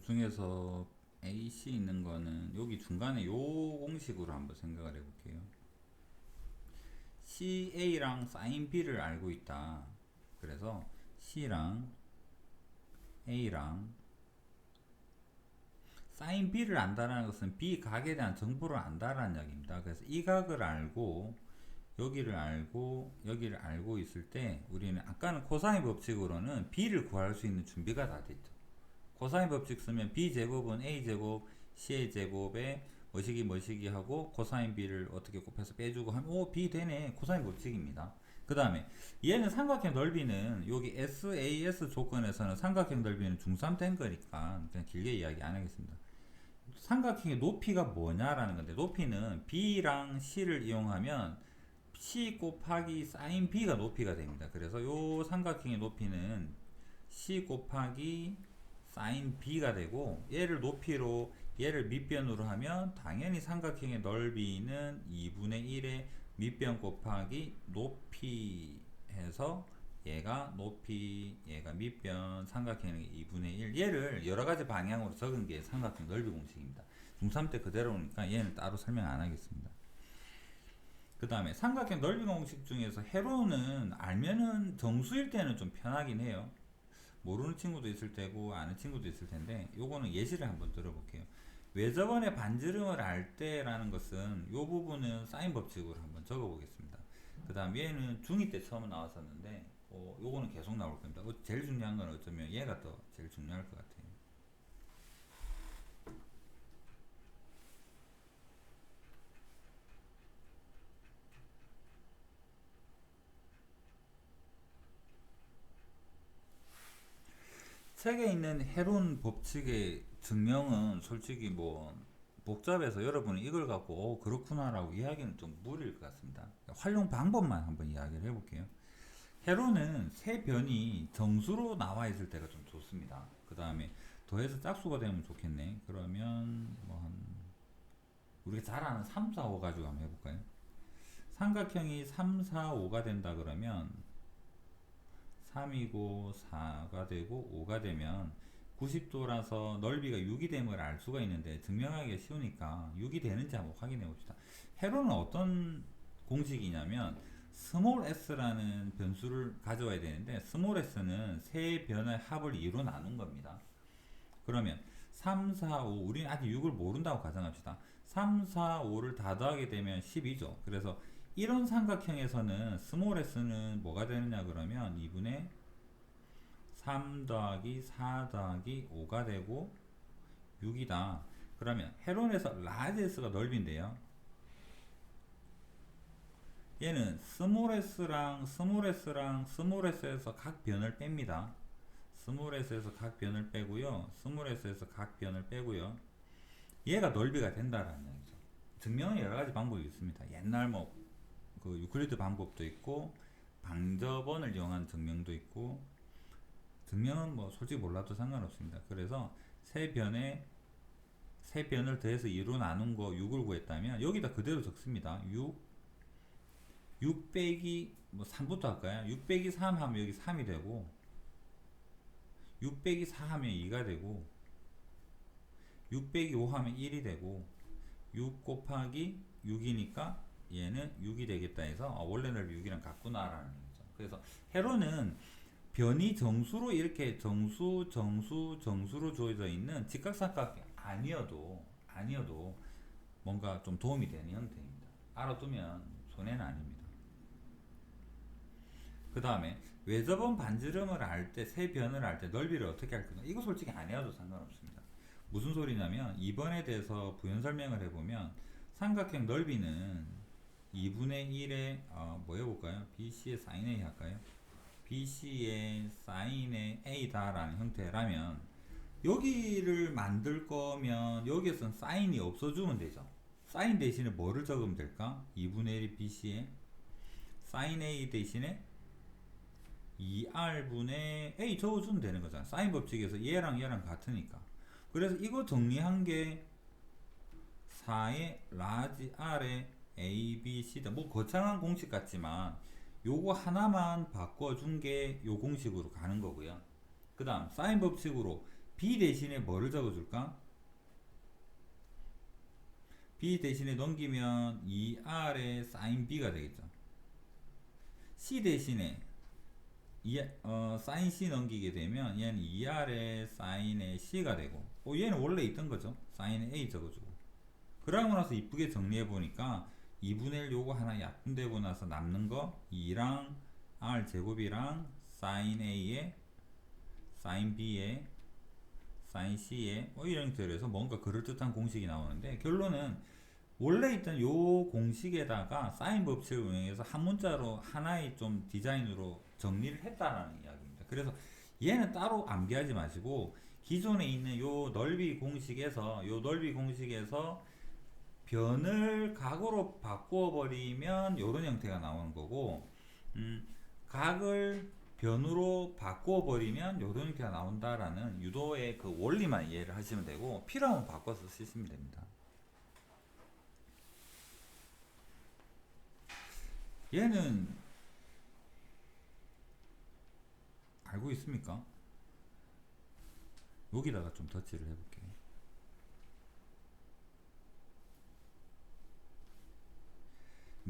그 중에서 AC 있는 거는 여기 중간에 요 공식으로 한번 생각을 해볼게요. CA랑 sin B를 알고 있다. 그래서 C랑 A랑 sin B를 안다는 것은 B 각에 대한 정보를 안다라는 이야기입니다. 그래서 이 각을 알고 여기를 알고 여기를 알고 있을 때 우리는 아까는 코사인 법칙으로는 B를 구할 수 있는 준비가 다 됐죠. 코사인 법칙 쓰면 B 제곱은 A 제곱 CA 제곱에 뭐시기 뭐시기 하고 코사인 B를 어떻게 곱해서 빼주고 하면 오 B 되네 코사인 법칙입니다. 그 다음에 얘는 삼각형 넓이는 여기 SAS 조건에서는 삼각형 넓이는 중3된 거니까 그냥 길게 이야기 안 하겠습니다. 삼각형의 높이가 뭐냐라는 건데 높이는 B랑 C를 이용하면 C 곱하기 sin B가 높이가 됩니다. 그래서 요 삼각형의 높이는 C 곱하기 sin B가 되고 얘를 높이로 얘를 밑변으로 하면 당연히 삼각형의 넓이는 2분의 1의 밑변 곱하기 높이 해서 얘가 높이 얘가 밑변 삼각형의 2분의 1 얘를 여러 가지 방향으로 적은 게 삼각형 넓이 공식입니다. 중3 때 그대로니까 얘는 따로 설명 안 하겠습니다. 그 다음에 삼각형 넓이 공식 중에서 해로는 알면은 정수일 때는 좀 편하긴 해요. 모르는 친구도 있을 테고 아는 친구도 있을 텐데 요거는 예시를 한번 들어볼게요. 외접원의 반지름을 알 때라는 것은 요 부분은 사인 법칙으로 한번 적어 보겠습니다. 그 다음 얘는 중2 때 처음 나왔었는데 어, 요거는 계속 나올 겁니다. 어, 제일 중요한 건 어쩌면 얘가 더 제일 중요할 것 같아요. 책에 있는 헤론 법칙의 증명은 솔직히 뭐 복잡해서 여러분이 이걸 갖고 어, 그렇구나라고 이야기는 좀 무리일 것 같습니다. 활용 방법만 한번 이야기를 해볼게요. 헤론은 세 변이 정수로 나와 있을 때가 좀 좋습니다. 그 다음에 더해서 짝수가 되면 좋겠네. 그러면 뭐 한 우리가 잘 아는 3, 4, 5 가지고 한번 해볼까요? 삼각형이 3, 4, 5가 된다 그러면 3이고 4가 되고 5가 되면 90도라서 넓이가 6이 됨을 알 수가 있는데 증명하기가 쉬우니까 6이 되는지 한번 확인해 봅시다. 헤로는 어떤 공식이냐면 스몰 s라는 변수를 가져와야 되는데 스몰 s는 세 변의 합을 2로 나눈 겁니다. 그러면 3, 4, 5 우리는 아직 6을 모른다고 가정합시다. 3, 4, 5를 다 더하게 되면 12죠. 그래서 이런 삼각형에서는 스몰 s는 뭐가 되느냐 그러면 2분의 3 더하기 4 더하기 5가 되고 6이다. 그러면 헤론에서 라지 s가 넓인데요. 얘는 스몰 s랑 스몰 s랑 스몰 s에서 각 변을 뺍니다. 스몰 s에서 각 변을 빼고요. 스몰 s에서 각 변을 빼고요. 얘가 넓이가 된다라는 얘기죠. 증명은 여러 가지 방법이 있습니다. 옛날 뭐 그 유클리드 방법도 있고 방접원을 이용한 증명도 있고 증명은 뭐 솔직히 몰라도 상관없습니다. 그래서 세 변에 세 변을 더해서 2로 나눈 거 6을 구했다면 여기다 그대로 적습니다. 6 6 빼기 뭐 3부터 할까요? 6 빼기 3 하면 여기 3이 되고 6 빼기 4 하면 2가 되고 6 빼기 5 하면 1이 되고 6 곱하기 6이니까 얘는 6이 되겠다 해서 어, 원래 넓이 6이랑 같구나라는 거죠. 그래서 헤로는 변이 정수로 이렇게 정수, 정수, 정수로 주어져 있는 직각삼각형 아니어도 아니어도 뭔가 좀 도움이 되는 형태입니다. 알아두면 손해는 아닙니다. 그 다음에 외접원 반지름을 알 때 세 변을 알 때 넓이를 어떻게 할 거냐 이거 솔직히 안 해도 상관없습니다. 무슨 소리냐면 2번에 대해서 부연 설명을 해보면 삼각형 넓이는 2분의 1의 어, 뭐 해볼까요? BC의 sin A 할까요? BC의 sin A다라는 형태라면 여기를 만들 거면 여기에선 사인이 없어주면 되죠. 사인 대신에 뭐를 적으면 될까? 2분의 1이 BC에 sin A 대신에 2R분의 A 적어주면 되는 거잖아. 사인 법칙에서 얘랑 얘랑 같으니까. 그래서 이거 정리한 게 4의 라지 R의 A, B, C다. 뭐 거창한 공식 같지만 요거 하나만 바꿔준 게 요 공식으로 가는 거고요. 그 다음 사인 법칙으로 B 대신에 뭐를 적어줄까? B 대신에 넘기면 2R의 sin B가 되겠죠. C 대신에 이, 어, sin C 넘기게 되면 얘는 2R의 sin의 C가 되고 어, 얘는 원래 있던 거죠. sin A 적어주고 그러고 나서 이쁘게 정리해 보니까 2분의 1 요거 하나 약분되고 나서 남는 거 2랑 R 제곱이랑 sin A에 sin B에 sin C에 뭐 이런 식으로 뭔가 그럴듯한 공식이 나오는데 결론은 원래 있던 요 공식에다가 사인 법칙을 운영해서 한 문자로 하나의 좀 디자인으로 정리를 했다라는 이야기입니다. 그래서 얘는 따로 암기하지 마시고 기존에 있는 요 넓이 공식에서 요 넓이 공식에서 변을 각으로 바꾸어 버리면 요런 형태가 나오는 거고 음, 각을 변으로 바꾸어 버리면 요런 형태가 나온다라는 유도의 그 원리만 이해를 하시면 되고 필요하면 바꿔서 쓰시면 됩니다. 얘는 알고 있습니까? 여기다가 좀 터치를 해볼게요.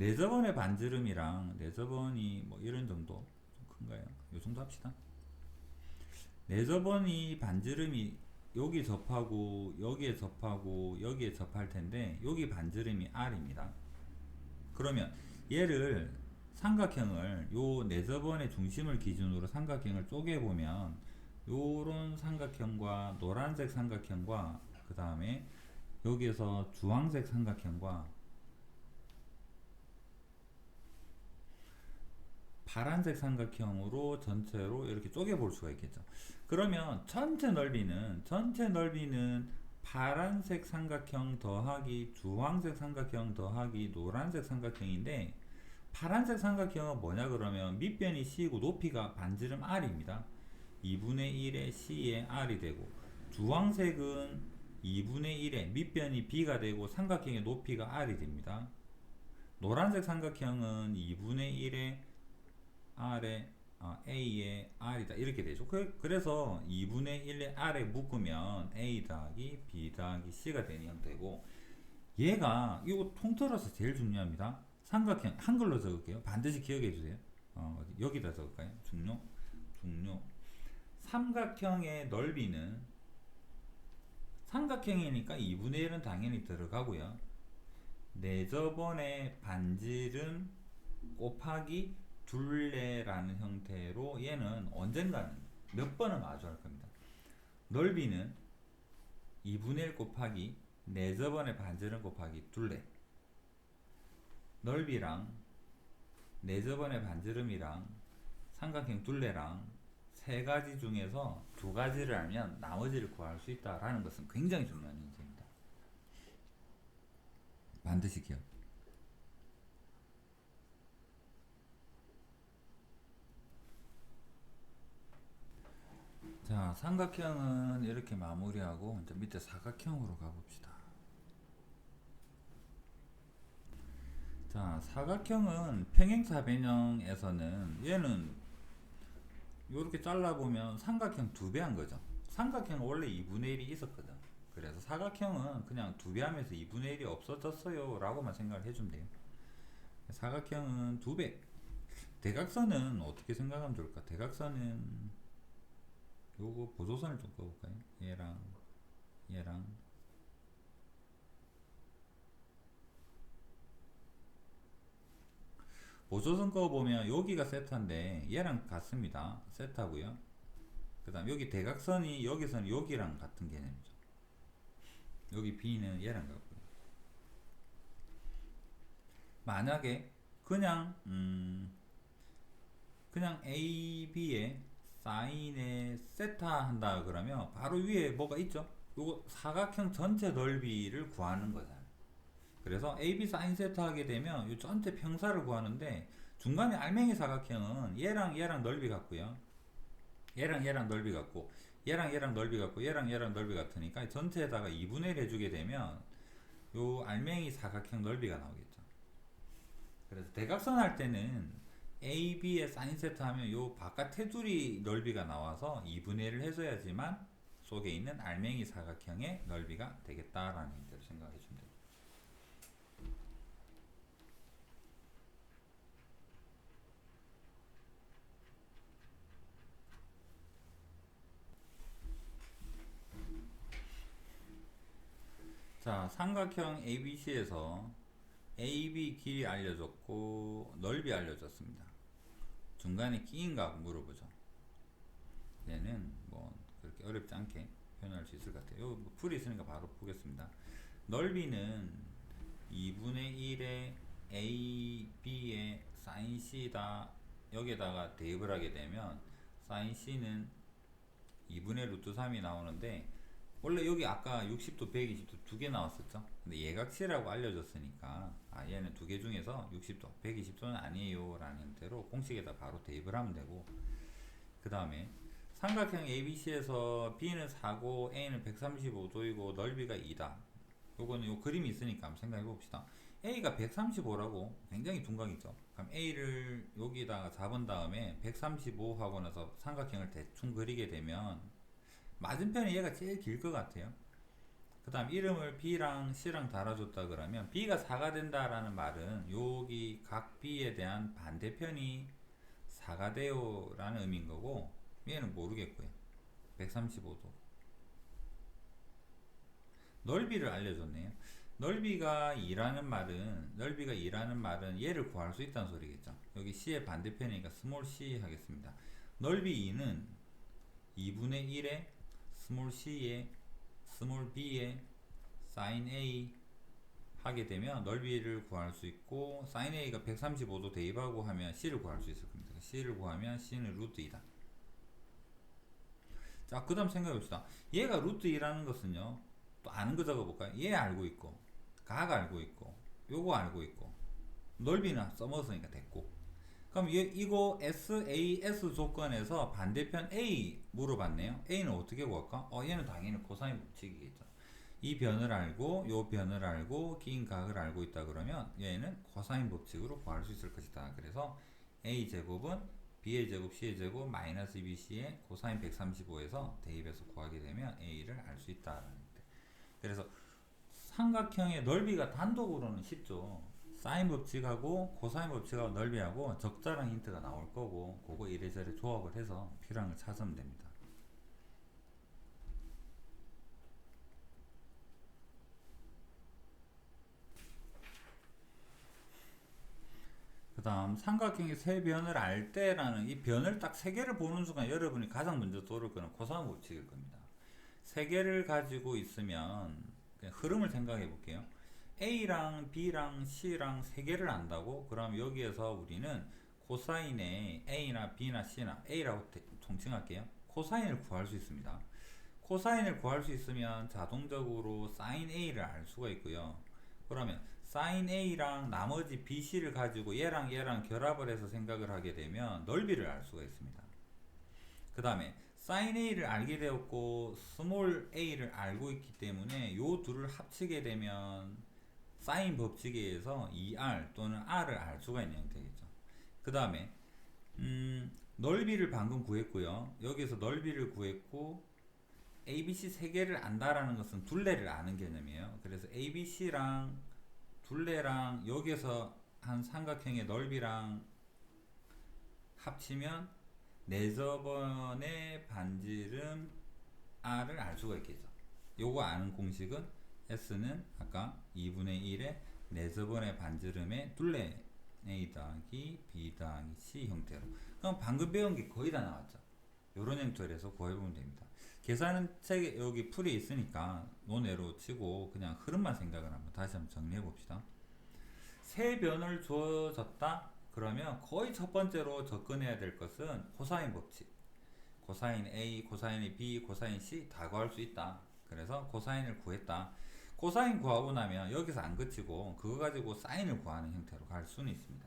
내저번의 반지름이랑 내저번이 뭐 이런 정도 좀 큰가요? 요 정도 합시다. 내저번이 반지름이 여기 접하고 여기에 접하고 여기에 접할 텐데 여기 반지름이 R입니다. 그러면 얘를 삼각형을 요 내저번의 중심을 기준으로 삼각형을 쪼개 보면 요런 삼각형과 노란색 삼각형과 그 다음에 여기에서 주황색 삼각형과 파란색 삼각형으로 전체로 이렇게 쪼개 볼 수가 있겠죠. 그러면 전체 넓이는 전체 넓이는 파란색 삼각형 더하기 주황색 삼각형 더하기 노란색 삼각형인데 파란색 삼각형은 뭐냐 그러면 밑변이 C이고 높이가 반지름 R입니다. 2분의 1의 C의 R이 되고 주황색은 2분의 1의 밑변이 B가 되고 삼각형의 높이가 R이 됩니다. 노란색 삼각형은 2분의 1의 R의 어, A의 R이다 이렇게 되죠. 그, 래서 2분의 1의 R에 묶으면 A 더하기 B 더하기 C가 되는 형태고 얘가 이거 통틀어서 제일 중요합니다. 삼각형 한글로 적을게요. 반드시 기억해 주세요. 어, 여기다 적을까요? 중요 중요 삼각형의 넓이는 삼각형이니까 2분의 1은 당연히 들어가고요. 내저번의 반지름 곱하기 둘레라는 형태로 얘는 언젠가는 몇 번은 마주할 겁니다. 넓이는 2분의 1 곱하기 내저번의 반지름 곱하기 둘레 넓이랑 내저번의 반지름이랑 삼각형 둘레랑 세 가지 중에서 두 가지를 알면 나머지를 구할 수 있다라는 것은 굉장히 중요한 문제입니다. 반드시 기억. 자, 삼각형은 이렇게 마무리하고 이제 밑에 사각형으로 가봅시다. 자, 사각형은 평행사 변형에서는 얘는 이렇게 잘라보면 삼각형 두 배 한 거죠. 삼각형은 원래 2분의 1이 있었거든. 그래서 사각형은 그냥 두 배 하면서 2분의 1이 없어졌어요. 라고만 생각을 해주면 돼요. 사각형은 두 배. 대각선은 어떻게 생각하면 좋을까? 대각선은 요거 보조선을 좀 꺼볼까요? 얘랑 얘랑 보조선 거 보면 여기가 세타인데 얘랑 같습니다. 세타고요. 그 다음 여기 대각선이 여기서는 여기랑 같은 개념이죠. 여기 B는 얘랑 같고요. 만약에 그냥 음 그냥 A, B에 사인에 세타 한다 그러면 바로 위에 뭐가 있죠? 요거 사각형 전체 넓이를 구하는 거잖아요. 그래서 AB 사인 세타 하게 되면 이 전체 평사를 구하는데 중간에 알맹이 사각형은 얘랑 얘랑 넓이 같고요. 얘랑 얘랑 넓이 같고 얘랑 얘랑 넓이 같고 얘랑 얘랑 넓이 같으니까 전체에다가 2분의 1 해주게 되면 요 알맹이 사각형 넓이가 나오겠죠. 그래서 대각선 할 때는 AB의 사인 세타 하면 요 바깥 테두리 넓이가 나와서 2분의 1을 해줘야지만 속에 있는 알맹이 사각형의 넓이가 되겠다라는 의미로 생각해 주면 됩니다. 자, 삼각형 ABC에서 AB 길이 알려줬고 넓이 알려줬습니다. 중간에 끼인가 물어보죠. 얘는 뭐 그렇게 어렵지 않게 표현할 수 있을 것 같아요. 요뭐 풀이 있으니까 바로 보겠습니다. 넓이는 2분의 1의 A, B의 sin C다. 여기에다가 대입을 하게 되면 sin C는 2분의 루트 3이 나오는데 원래 여기 아까 60도, 120도 두 개 나왔었죠. 근데 예각치라고 알려줬으니까 아 얘는 두 개 중에서 60도, 120도는 아니에요 라는 형태로 공식에다 바로 대입을 하면 되고 그 다음에 삼각형 ABC에서 B는 4고 A는 135도이고 넓이가 2다. 요거는 요 그림이 있으니까 한번 생각해 봅시다. A가 135라고 굉장히 둔각이죠. 그럼 A를 여기다가 잡은 다음에 135 하고 나서 삼각형을 대충 그리게 되면 맞은편에 얘가 제일 길 것 같아요. 그 다음 이름을 B랑 C랑 달아줬다 그러면 B가 4가 된다라는 말은 여기 각 B에 대한 반대편이 4가 돼요 라는 의미인 거고 얘는 모르겠고요. 135도. 넓이를 알려줬네요. 넓이가 2라는 말은 넓이가 2라는 말은 얘를 구할 수 있다는 소리겠죠. 여기 C의 반대편이니까 스몰 c 하겠습니다. 넓이 2는 2분의 1의 스몰 c의 스몰 b의 sin a 하게 되면 넓이를 구할 수 있고 sin a가 135도 대입하고 하면 c를 구할 수 있을 겁니다. c를 구하면 c는 루트 2다. 자, 그 다음 생각해 봅시다. 얘가 루트 2라는 것은요, 또 아는 거 적어볼까요? 얘 알고 있고, 각 알고 있고, 요거 알고 있고, 넓이는 써먹었으니까 됐고. 그럼 얘, 이거 SAS 조건에서 반대편 A 물어봤네요. A는 어떻게 구할까? 어, 얘는 당연히 코사인 법칙이겠죠. 이 변을 알고, 요 변을 알고, 긴 각을 알고 있다 그러면 얘는 코사인 법칙으로 구할 수 있을 것이다. 그래서 A 제곱은 b의 제곱 c의 제곱 마이너스 bc의 코사인 135에서 대입해서 구하게 되면 a를 알수거 그래서 삼각형의 넓이가 단독으로는 쉽죠. 사인 법칙하고 코사인 법칙하고 넓이하고 적절한 힌트가 나올 거고 그거 이래저래 조합을 해서 필요한 걸 찾으면 됩니다. 그 다음 삼각형의 세 변을 알 때라는 이 변을 딱 세 개를 보는 순간 여러분이 가장 먼저 떠오를 거는 코사인 법칙일 겁니다. 세 개를 가지고 있으면 흐름을 생각해 볼게요. A랑 B랑 C랑 세 개를 안다고? 그럼 여기에서 우리는 코사인의 A나 B나 C나 A라고 대- 통칭할게요. 코사인을 구할 수 있습니다. 코사인을 구할 수 있으면 자동적으로 사인 A를 알 수가 있고요. 그러면 사인 A랑 나머지 BC를 가지고 얘랑 얘랑 결합을 해서 생각을 하게 되면 넓이를 알 수가 있습니다. 그 다음에 사인 A를 알게 되었고 스몰 A를 알고 있기 때문에 요 둘을 합치게 되면 사인 법칙에 의해서 2R 또는 R을 알 수가 있는 형태겠죠. 그 다음에 음, 넓이를 방금 구했고요. 여기서 넓이를 구했고 ABC 세 개를 안다라는 것은 둘레를 아는 개념이에요. 그래서 ABC랑 둘레랑 여기서 한 삼각형의 넓이랑 합치면 네저번의 반지름 R을 알 수가 있겠죠. 요거 아는 공식은 S는 아까 2분의 1의 네저번의 반지름의 둘레 A 더하기 B 더하기 C 형태로. 그럼 방금 배운 게 거의 다 나왔죠. 요런 형태로해서 구해보면 됩니다. 계산은 책에 여기 풀이 있으니까 논외로 치고 그냥 흐름만 생각을 한번 다시 한번 정리해 봅시다. 세 변을 주어졌다? 그러면 거의 첫 번째로 접근해야 될 것은 코사인 법칙. 코사인 A, 코사인 B, 코사인 C 다 구할 수 있다. 그래서 코사인을 구했다. 코사인 구하고 나면 여기서 안 그치고 그거 가지고 사인을 구하는 형태로 갈 수는 있습니다.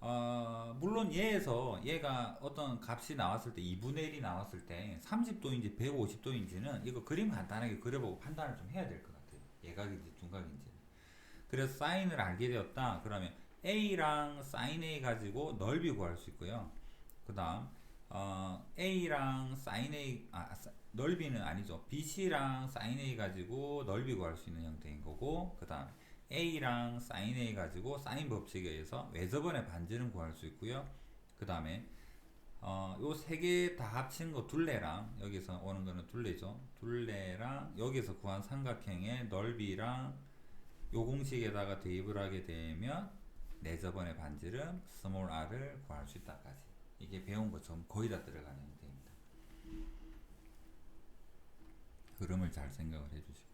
어, 물론 얘에서 얘가 어떤 값이 나왔을 때 2분의 1이 나왔을 때 30도인지 150도인지는 이거 그림 간단하게 그려보고 판단을 좀 해야 될 것 같아요. 예각인지 둔각인지. 그래서 사인을 알게 되었다. 그러면 A랑 sin A 가지고 넓이 구할 수 있고요. 그 다음 어, A랑 sin A 아 사- 넓이는 아니죠. BC랑 sin A 가지고 넓이 구할 수 있는 형태인 거고 그다음 A랑 sin A 가지고 사인 법칙에 의해서 외접원의 반지름 구할 수 있고요. 그다음에 어, 요 세 개 다 합친 거 둘레랑 여기서 오는 거는 둘레죠. 둘레랑 여기서 구한 삼각형의 넓이랑 요 공식에다가 대입을 하게 되면 내접원의 반지름 스몰 r을 구할 수 있다까지 이게 배운 것처럼 거의 다 들어가는 형태입니다. 흐름을 잘 생각을 해주시고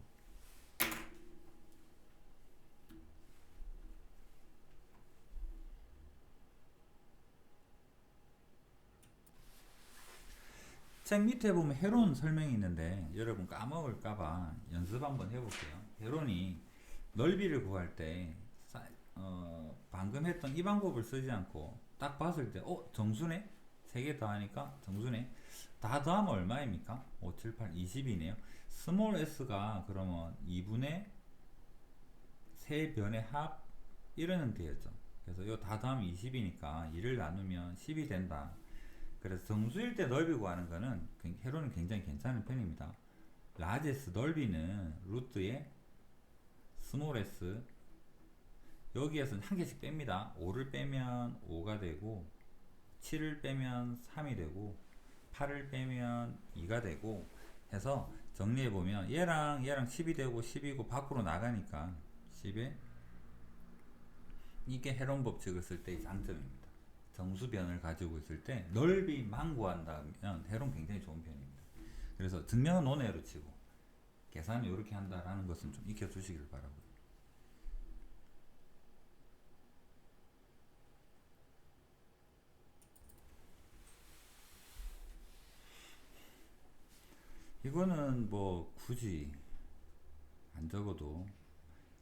책 밑에 보면 헤론 설명이 있는데 여러분 까먹을까봐 연습 한번 해볼게요. 헤론이 넓이를 구할 때 사- 어, 방금 했던 이 방법을 쓰지 않고 딱 봤을 때 어? 정수네? 세개 더하니까 정수네? 다 더하면 얼마입니까? 5, 7, 8, 20이네요. 스몰 s가 그러면 2분의 세 변의 합 이런 형태였죠. 그래서 이거 다 더하면 20이니까 2를 나누면 10이 된다. 그래서 정수일 때 넓이 구하는 거는 굉- 헤론은 굉장히 괜찮은 편입니다. 라제스 넓이는 루트의 스몰 s 여기에서 한 개씩 뺍니다. 5를 빼면 5가 되고 7을 빼면 3이 되고 8을 빼면 2가 되고 해서 정리해 보면 얘랑 얘랑 10이 되고 10이고 밖으로 나가니까 10에 이게 헤론 법칙을 쓸 때의 장점입니다. 정수변을 가지고 있을 때 넓이만 구한다면 헤론 굉장히 좋은 편입니다. 그래서 증명은 논외로 치고 계산을 이렇게 한다라는 것은 좀 익혀주시길 바라고요. 이거는 뭐 굳이 안 적어도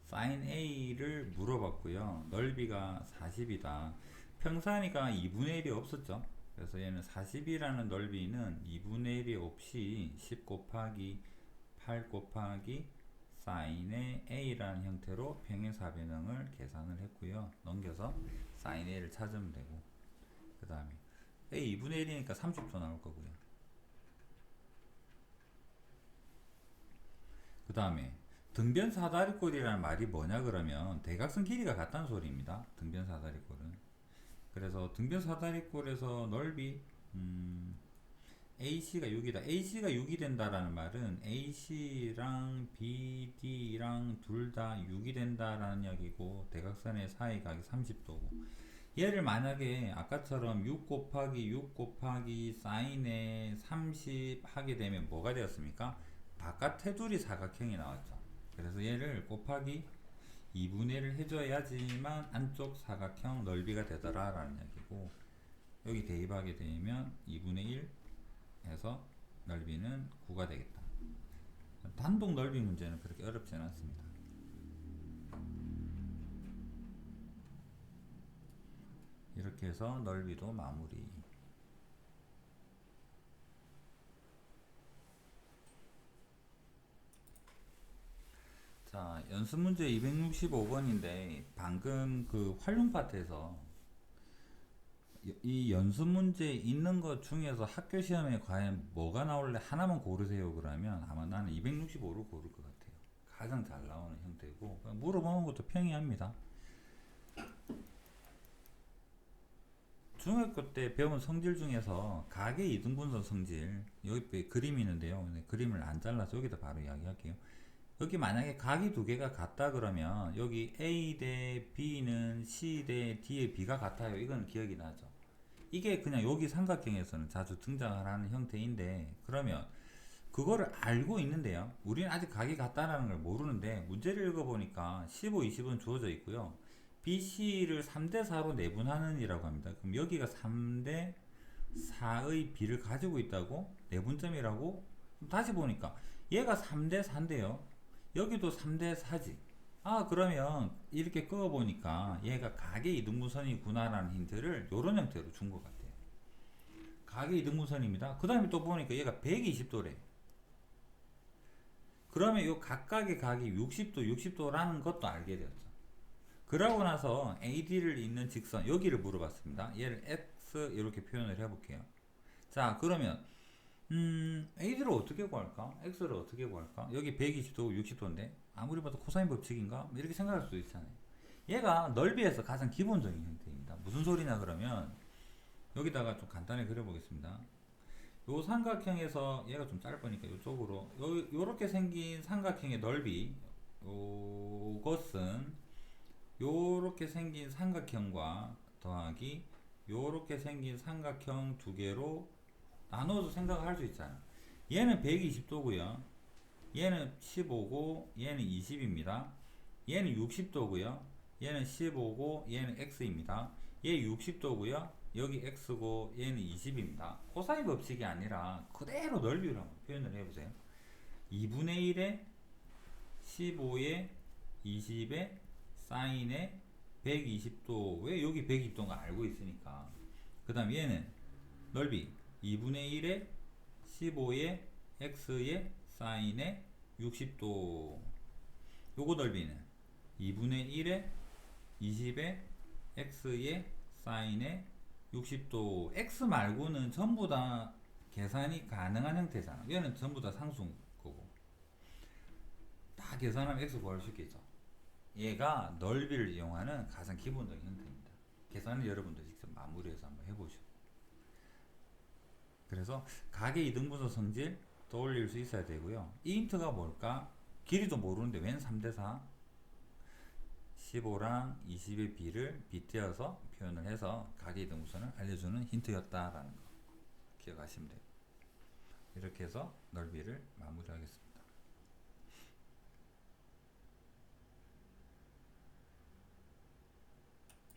sin A를 물어봤고요. 넓이가 40이다. 평산이가 2분의 1이 없었죠. 그래서 얘는 40이라는 넓이는 2분의 1이 없이 10 곱하기 8 곱하기 sin의 A라는 형태로 평행사 변형을 계산을 했고요. 넘겨서 sin A를 찾으면 되고 그 다음에 A 2분의 1이니까 30도 나올 거고요. 그 다음에 등변 사다리꼴이라는 말이 뭐냐 그러면 대각선 길이가 같다는 소리입니다. 등변 사다리꼴은. 그래서 등변 사다리꼴에서 넓이 음, AC가 6이다. AC가 6이 된다라는 말은 AC랑 BD랑 둘 다 6이 된다라는 이야기고 대각선의 사이각이 30도고 얘를 만약에 아까처럼 6 곱하기 6 곱하기 사인에 30 하게 되면 뭐가 되었습니까? 바깥 테두리 사각형이 나왔죠. 그래서 얘를 곱하기 2분의 1을 해줘야지만 안쪽 사각형 넓이가 되더라 라는 얘기고 여기 대입하게 되면 2분의 1 해서 넓이는 9가 되겠다. 단독 넓이 문제는 그렇게 어렵지는 않습니다. 이렇게 해서 넓이도 마무리. 자, 연습 문제 265번인데 방금 그 활용 파트에서 이- 이 연습 문제 있는 것 중에서 학교 시험에 과연 뭐가 나올래 하나만 고르세요 그러면 아마 나는 265를 고를 것 같아요. 가장 잘 나오는 형태고 물어보는 것도 평이합니다. 중학교 때 배운 성질 중에서 가계 이등분선 성질 여기 그림이 있는데요. 그림을 안 잘라서 여기다 바로 이야기할게요. 여기 만약에 각이 두 개가 같다 그러면 여기 A 대 B는 C 대 D의 B가 같아요. 이건 기억이 나죠. 이게 그냥 여기 삼각형에서는 자주 등장하는 형태인데 그러면 그거를 알고 있는데요. 우리는 아직 각이 같다라는 걸 모르는데 문제를 읽어보니까 15, 20은 주어져 있고요. BC를 3대 4로 내분하는 이라고 합니다. 그럼 여기가 3대 4의 B를 가지고 있다고 내분점이라고 다시 보니까 얘가 3대 4인데요. 여기도 3대 4지. 아, 그러면 이렇게 끄어 보니까 얘가 가계 이등분선이구나라는 힌트를 이런 형태로 준 것 같아요. 가계 이등분선입니다. 그 다음에 또 보니까 얘가 120도래. 그러면 이 각각의 각이 60도, 60도라는 것도 알게 되었죠. 그러고 나서 AD를 잇는 직선, 여기를 물어봤습니다. 얘를 X 이렇게 표현을 해볼게요. 자, 그러면 음, A를 어떻게 구할까? X를 어떻게 구할까? 여기 120도, 60도인데 아무리 봐도 코사인 법칙인가? 뭐 이렇게 생각할 수도 있잖아요. 얘가 넓이에서 가장 기본적인 형태입니다. 무슨 소리냐 그러면 여기다가 좀 간단히 그려보겠습니다. 요 삼각형에서 얘가 좀 짧으니까 이쪽으로 요 요렇게 생긴 삼각형의 넓이 요것은 요렇게 생긴 삼각형과 더하기 요렇게 생긴 삼각형 두 개로 나눠서 생각을 할수 있잖아. 얘는 120도고요. 얘는 15고 얘는 20입니다. 얘는 60도고요. 얘는 15고 얘는 x입니다. 얘 60도고요. 여기 x고 얘는 20입니다. 코사인 법칙이 아니라 그대로 넓이를 한번 표현을 해보세요. 2분의 1에 15에 20에 사인에 120도 왜 여기 120도인가 알고 있으니까 그 다음 얘는 넓이 2분의 1에 15에 x에 사인에 60도. 요거 넓이는 2분의 1에 20에 x에 사인에 60도. X 말고는 전부 다 계산이 가능한 형태잖아. 얘는 전부 다 상수인 거고. 다 계산하면 x 구할 수 있겠죠. 얘가 넓이를 이용하는 가장 기본적인 형태입니다. 계산을 여러분들 직접 마무리해서 한번 해보시고 그래서 가계 이등분수 성질 떠올릴 수 있어야 되고요. 이 힌트가 뭘까? 길이도 모르는데 웬 3대4 15랑 20의 비를 빗대어서 표현을 해서 가계 이등분수를 알려주는 힌트였다라는 거 기억하시면 돼요. 이렇게 해서 넓이를 마무리하겠습니다